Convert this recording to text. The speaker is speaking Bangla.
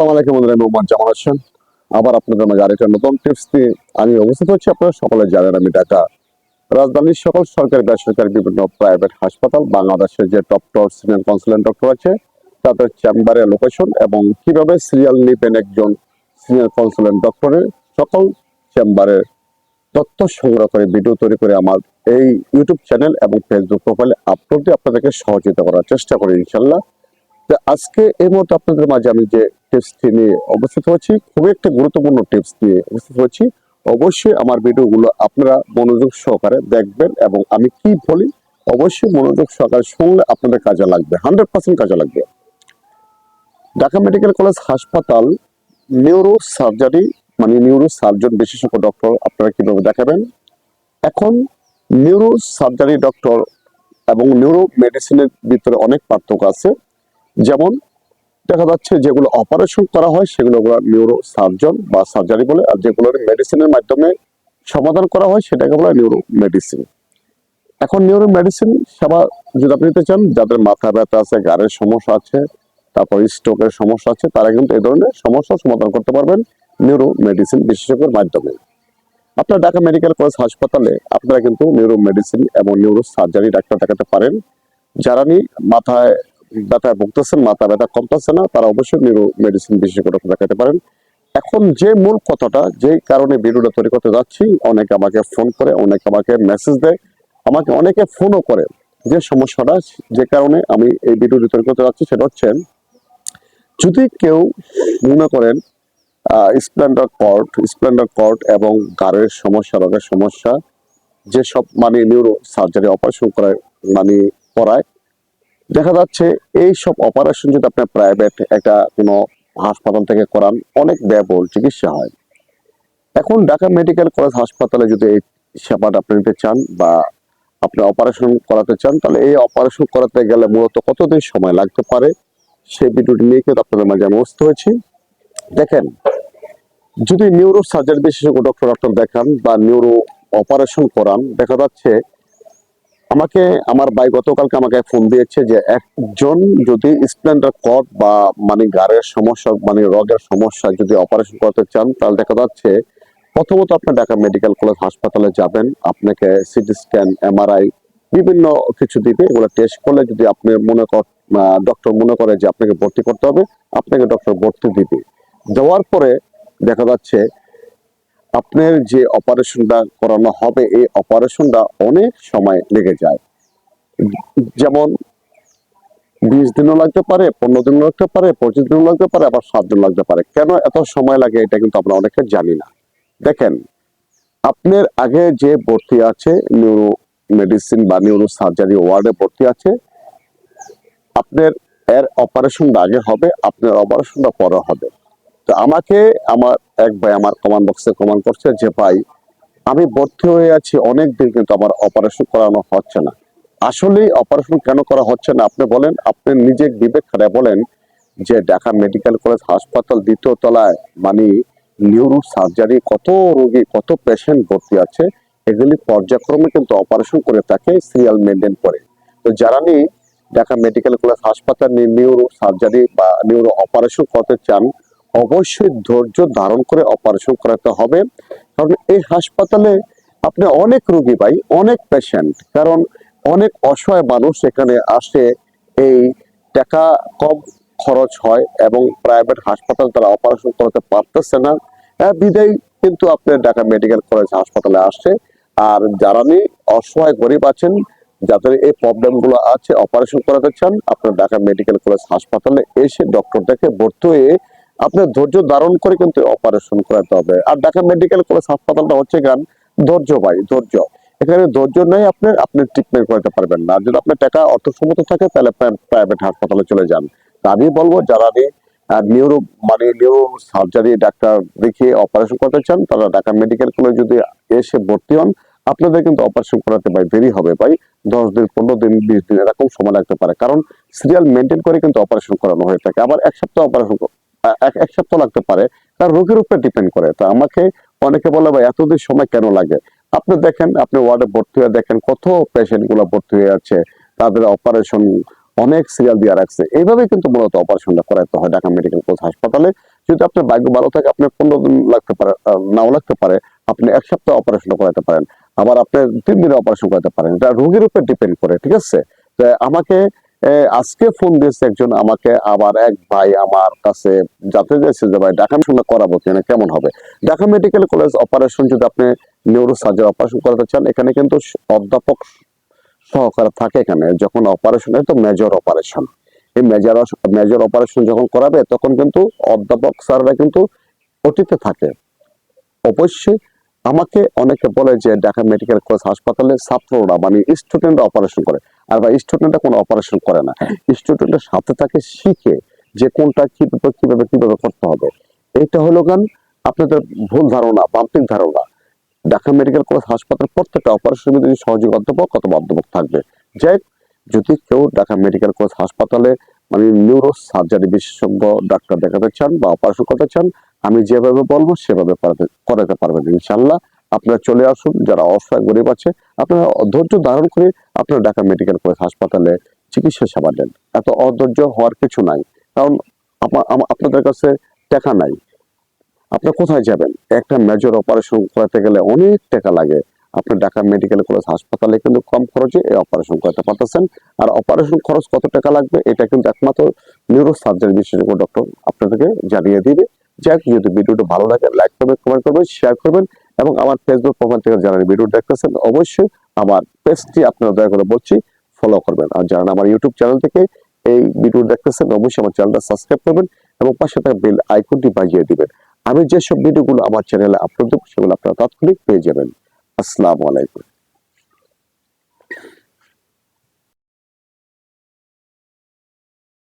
আলাইকুম বন্ধুরা মোহাম্মদ জামাল হোসেন। আবার আপনাদের মাঝে আরেকটা নতুন টিপস নিয়ে আমি উপস্থিত হচ্ছি। আপনারা সকলে জানেন, আমি ঢাকা রাজধানীর সকল সরকারি, বেসরকারি, বিভিন্ন প্রাইভেট হাসপাতাল, বাংলাদেশের যে ডক্টর সিনিয়র কনসালটেন্ট ডক্টর আছে, তাদের চেম্বারের লোকেশন এবং কীভাবে সিরিয়াল নেবেন একজন সিনিয়র কনসালটেন্ট ডক্টরের সকল চেম্বারের তথ্য সংগ্রহ করে ভিডিও তৈরি করে আমার এই ইউটিউব চ্যানেল এবং ফেসবুক প্রোফাইলে আপলোড দিয়ে আপনাদেরকে সহযোগিতা করার চেষ্টা করি ইনশাল্লাহ আজকে এই মুহূর্তে আপনাদের মাঝে আমি যে নিয়ে উপস্থিত হচ্ছি খুবই একটা গুরুত্বপূর্ণ টিপস নিয়ে উপস্থিত হচ্ছি অবশ্যই আমার ভিডিওগুলো আপনারা মনোযোগ সহকারে দেখবেন এবং আমি কি বলি, অবশ্যই মনোযোগ সহকারে শুনলে আপনাদের কাজে লাগবে, হান্ড্রেড পার্সেন্ট কাজে লাগবে। ঢাকা মেডিকেল কলেজ হাসপাতাল নিউরো সার্জারি মানে নিউরো সার্জন বিশেষজ্ঞ ডক্টর আপনারা কীভাবে দেখাবেন? এখন নিউরো সার্জারি ডক্টর এবং নিউরো মেডিসিনের ভিতরে অনেক পার্থক্য আছে। যেমন দেখা যাচ্ছে যেগুলো অপারেশন করা হয় সেগুলো নিউরো সার্জন বা সার্জারি বলে, আর যেগুলো মেডিসিনের মাধ্যমে সমাধান করা হয় সেটাকে বলা নিউরো মেডিসিন এখন নিউরো মেডিসিন সেবা যদি আপনি নিতে চান, যাদের মাথা ব্যথা আছে, গাড়ের সমস্যা আছে, তারপর স্ট্রোকের সমস্যা আছে, তারা কিন্তু এই ধরনের সমস্যার সমাধান করতে পারবেন নিউরো মেডিসিন বিশেষজ্ঞের মাধ্যমে। আপনার ঢাকা মেডিকেল কলেজ হাসপাতালে আপনারা কিন্তু নিউরো মেডিসিন এবং নিউরো সার্জারি ডাক্তার দেখাতে পারেন। যারা নি মাথায় ব্যথায় ভুগতেছেন, মাথা ব্যথা কমতেছে না, তারা অবশ্যই নিউরো মেডিসিন বিশেষজ্ঞ ডাক্তার দেখাতে পারেন। এখন যে মূল কথাটা যে কারণে ভিডিওটা তৈরি করতে যাচ্ছি, অনেকে আমাকে ফোন করে, অনেকে আমাকে মেসেজ দেয়, আমাকে অনেকে ফোনও করে। যে সমস্যাটা, যে কারণে আমি এই ভিডিওটি তৈরি করতে যাচ্ছি, সেটা হচ্ছে, যদি কেউ মনে করেন স্প্লেন্ডার কর্ট স্প্লেন্ডার কর্ট এবং গাড়ের সমস্যা, রোগের সমস্যা, যেসব মানে নিউরো সার্জারি অপারেশন করায় মানে করায় দেখা যাচ্ছে এই সব অপারেশন যদি আপনার প্রাইভেট একটা কোনো হাসপাতাল থেকে করান, অনেক ব্যয়বহুল চিকিৎসা হয়। এখন ঢাকা মেডিকেল কলেজ হাসপাতালে যদি এই সেবাটা আপনি নিতে চান বা আপনি অপারেশন করাতে চান, তাহলে এই অপারেশন করাতে গেলে মূলত কতদিন সময় লাগতে পারে? সেই ভিডিওটি নিয়ে কিন্তু আপনাদের মাঝে আমি উপস্থিত হয়েছি। দেখেন, যদি নিউরো সার্জারি বিশেষজ্ঞ ডক্টর ডক্টর দেখান বা নিউরো অপারেশন করান, দেখা যাচ্ছে আমাকে, আমার ভাই গতকালকে আমাকে ফোন দিয়েছে যে একজন যদি স্প্লেন্ডার কট বা মানে গাড়ের সমস্যা মানে রোগের সমস্যা যদি অপারেশন করতে চান, তাহলে দেখা যাচ্ছে প্রথমত আপনি ঢাকা মেডিকেল কলেজ হাসপাতালে যাবেন। আপনাকে সিটি স্ক্যান, এমআরআই বিভিন্ন কিছু দিবে। এগুলো টেস্ট করলে যদি আপনি মনে কর ডক্টর মনে করে যে আপনাকে ভর্তি করতে হবে, আপনাকে ডক্টর ভর্তি দিবে। দেওয়ার পরে দেখা যাচ্ছে আপনার যে অপারেশনটা করানো হবে, এই অপারেশনটা অনেক সময় লেগে যায়। যেমন বিশ দিনও লাগতে পারে, পনেরো দিনও লাগতে পারে, পঁচিশ দিনও লাগতে পারে, আবার সাত দিন লাগতে পারে। কেন এত সময় লাগে এটা কিন্তু আমরা অনেকে জানি না। দেখেন, আপনার আগে যে ভর্তি আছে নিউরো মেডিসিন বা নিউরো সার্জারি ওয়ার্ডে ভর্তি আছে, আপনার এর অপারেশনটা আগে হবে, আপনার অপারেশনটা পরে হবে। তো আমাকে আমার এক ভাই আমার কমান্ড বক্সে কমান্ড করছে যে, ভাই, আমি ভর্তি হয়ে আছি, অনেক দিন কিন্তু আমার অপারেশন করানো হচ্ছে না। আসলেই অপারেশন কেন করা হচ্ছে না? আপনি বলেন, আপনি নিজে বিবেক খাড়ায় বলেন যে, ঢাকা মেডিকেল কলেজ হাসপাতাল দ্বিতীয় তলায় মানে নিউরো সার্জারি কত রোগী, কত পেশেন্ট ভর্তি আছে, এগুলি পর্যায়ক্রমে কিন্তু অপারেশন করে তাকে সিরিয়াল মেনটেন করে। তো যারা নি ঢাকা মেডিকেল কলেজ হাসপাতাল নিয়ে নিউরো সার্জারি বা নিউরো অপারেশন করতে চান অবশ্যই ধৈর্য ধারণ করে অপারেশন করাতে হবে। কারণ এই হাসপাতালে আপনি অনেক রুগী পাই, অনেক পেশেন্ট কারণ অনেক অসহায় মানুষ এখানে আসে, এই টাকা কম খরচ হয় এবং প্রাইভেট হাসপাতাল তারা অপারেশন করতে পারতেছে না। বিদায় কিন্তু আপনার ঢাকা মেডিকেল কলেজ হাসপাতালে আসে আর যারা নি অসহায় গরিব আছেন, যাদের এই প্রবলেমগুলো আছে অপারেশন করাতে চান, আপনার ঢাকা মেডিকেল কলেজ হাসপাতালে এসে ডক্টর দেখে ভর্তি হয়ে আপনার ধৈর্য ধারণ করে কিন্তু অপারেশন করাতে হবে। আর ঢাকা মেডিকেল কলেজ হাসপাতালটা হচ্ছে গান ধৈর্য ভাই, ধৈর্য। এখানে ধৈর্য নেই আপনার আপনি ট্রিটমেন্ট করতে পারবেন না। যদি আপনার টাকা অর্থসম্মত থাকে, তাহলে প্রাইভেট হাসপাতালে চলে যান। আমি বলব, যারা নিউরো মানে নিউরো সার্জারি ডাক্তার দেখিয়ে অপারেশন করতে চান, তারা ঢাকা মেডিকেল কলেজ যদি এসে ভর্তি হন, আপনাদের কিন্তু অপারেশন করাতে ভাই দেরি হবে ভাই। দশ দিন, পনেরো দিন, বিশ দিন, এরকম সময় লাগতে পারে। কারণ সিরিয়াল মেনটেন করে কিন্তু অপারেশন করানো হয়ে থাকে। আবার এক সপ্তাহ অপারেশন এক সপ্তাহ লাগতে পারে। তার রোগের উপরে ডিপেন্ড করে। তা আমাকে অনেকে বলে, ভাই, এতদিন সময় কেন লাগে? আপনি দেখেন, আপনি ওয়ার্ডে ভর্তি হয়ে দেখেন কত পেশেন্টগুলো ভর্তি হয়ে আছে তাদের অপারেশন অনেক সিরিয়াল দিয়ে রাখছে। এইভাবে কিন্তু মূলত অপারেশনটা করাতে হয় ঢাকা মেডিকেল কলেজ হাসপাতালে। যদি আপনার ভাগ্য ভালো থাকে, আপনার পনেরো দিন লাগতে পারে নাও লাগতে পারে, আপনি এক সপ্তাহ অপারেশন করাতে পারেন। আবার আপনি তিন দিনে অপারেশন করাতে পারেন। এটা রোগীর উপর ডিপেন্ড করে, ঠিক আছে? আমাকে আজকে ফোন দিয়েছে একজন আমাকে আবার এক ভাই আমার কাছে জানতে চাইছে যে ভাই ঢাকা মেডিকেল করাবো কিনা, কেমন হবে? ঢাকা মেডিকেল কলেজ অপারেশন যদি আপনি নিউরো সার্জারি অপারেশন করাতে চান, এখানে কিন্তু অধ্যাপক সহকারে থাকে এখানে, যখন অপারেশন হয় তো মেজর অপারেশন এই মেজর মেজর অপারেশন যখন করাবে, তখন কিন্তু অধ্যাপক স্যাররা কিন্তু ওটিতে থাকে। অবশ্যই আমাকে অনেকে বলে যে ঢাকা মেডিকেল কলেজ হাসপাতালে ছাত্ররা মানে স্টুডেন্টরা অপারেশন করে। আর বা স্টুডেন্টরা কোনো অপারেশন করে না। স্টুডেন্টের সাথে থাকে শিখে যে কোনটা কীভাবে কীভাবে কীভাবে করতে হবে। এটা হলো গান আপনাদের ভুল ধারণা বাম্পিক ধারণা। ঢাকা মেডিকেল কলেজ হাসপাতাল প্রত্যেকটা অপারেশন যদি সহযোগী অধ্যাপক অথবা অধ্যাপক থাকবে। যাই যদি কেউ ঢাকা মেডিকেল কলেজ হাসপাতালে মানে নিউরো সার্জারি বিশেষজ্ঞ ডাক্তার দেখাতে চান বা অপারেশন করতে চান আমি যেভাবে বলব, সেভাবে করাতে পারবেন ইনশাল্লাহ আপনারা চলে আসুন, যারা অসহায়, গরিব আছে, আপনারা ধৈর্য ধারণ করে আপনারা ঢাকা মেডিকেল কলেজ হাসপাতালে চিকিৎসা সেবা দেন। এত অধৈর্য হওয়ার কিছু নাই। কারণ আপা- আপনাদের কাছে টাকা নাই। আপনি কোথায় যাবেন? একটা মেজর অপারেশন করাতে গেলে অনেক টাকা লাগে। আপনি ঢাকা মেডিকেল কলেজ হাসপাতালে কিন্তু কম খরচে এই অপারেশন করতে পারতেছেন। আর অপারেশন খরচ কত টাকা লাগবে? এটা কিন্তু একমাত্র নিউরো সার্জারি বিশেষজ্ঞ ডক্টর আপনাদেরকে জানিয়ে দিবে। যাই হোক, যদি ভিডিওটা ভালো লাগে লাইক করবেন কমেন্ট করবেন শেয়ার করবেন এবং আমার ফেসবুক প্রোফাইল থেকে যারা ভিডিও দেখতেছেন অবশ্যই আমার পেজটি আপনারা দয়া করে বলছি ফলো করবেন। আর যারা আমার ইউটিউব চ্যানেল থেকে এই ভিডিও দেখতেছেন অবশ্যই আমার চ্যানেলটা সাবস্ক্রাইব করবেন এবং পাশে থাকা বেল আইকনটি বাজিয়ে দিবেন। আমি যেসব ভিডিওগুলো আমার চ্যানেলে আপলোড দেবো সেগুলো আপনারা তাৎক্ষণিক পেয়ে যাবেন। আসসালামু আলাইকুম।